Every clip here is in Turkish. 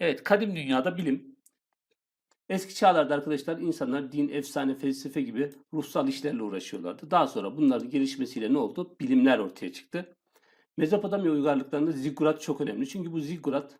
Evet, kadim dünyada bilim. Eski çağlarda arkadaşlar insanlar din, efsane, felsefe gibi ruhsal işlerle uğraşıyorlardı. Daha sonra bunların gelişmesiyle ne oldu? Bilimler ortaya çıktı. Mezopotamya uygarlıklarında ziggurat çok önemli. Çünkü bu ziggurat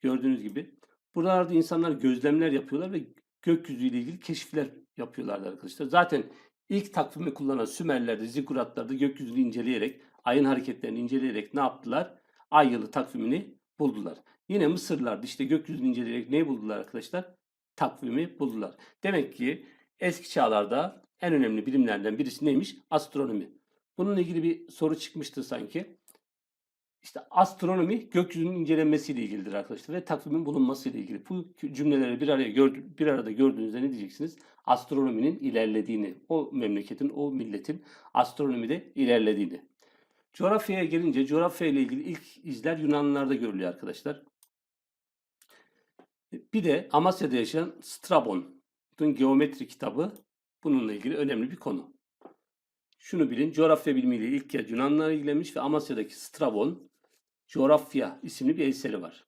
gördüğünüz gibi buralarda insanlar gözlemler yapıyorlar ve gökyüzüyle ilgili keşifler yapıyorlardı arkadaşlar. Zaten ilk takvimi kullanan Sümerler de zigguratlarda gökyüzünü inceleyerek, ayın hareketlerini inceleyerek ne yaptılar? Ay yılı takvimini buldular. Yine Mısırlılar işte gökyüzünü inceleyerek neyi buldular arkadaşlar? Takvimi buldular. Demek ki eski çağlarda en önemli bilimlerden birisi neymiş? Astronomi. Bununla ilgili bir soru çıkmıştı sanki. İşte astronomi gökyüzünün incelenmesiyle ilgilidir arkadaşlar ve takvimin bulunmasıyla ilgili. Bu cümleleri bir araya gördü, bir arada gördüğünüzde ne diyeceksiniz? Astronominin ilerlediğini, o memleketin, o milletin astronomide ilerlediğini. Coğrafyaya gelince coğrafya ile ilgili ilk izler Yunanlılarda görülüyor arkadaşlar. Bir de Amasya'da yaşayan Strabon'un geometri kitabı bununla ilgili önemli bir konu. Şunu bilin, coğrafya bilimiyle ilk kez Yunanlılar ilgilenmiş ve Amasya'daki Strabon Coğrafya isimli bir eseri var.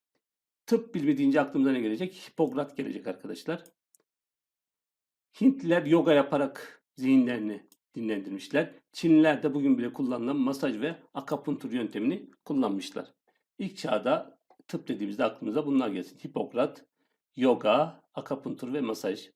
Tıp bilimi deyince aklımıza ne gelecek? Hipokrat gelecek arkadaşlar. Hintliler yoga yaparak zihinlerini dinlendirmişler. Çinliler de bugün bile kullanılan masaj ve akapuntur yöntemini kullanmışlar. İlk çağda tıp dediğimizde aklımıza bunlar gelsin. Hipokrat, yoga, akapuntur ve masaj.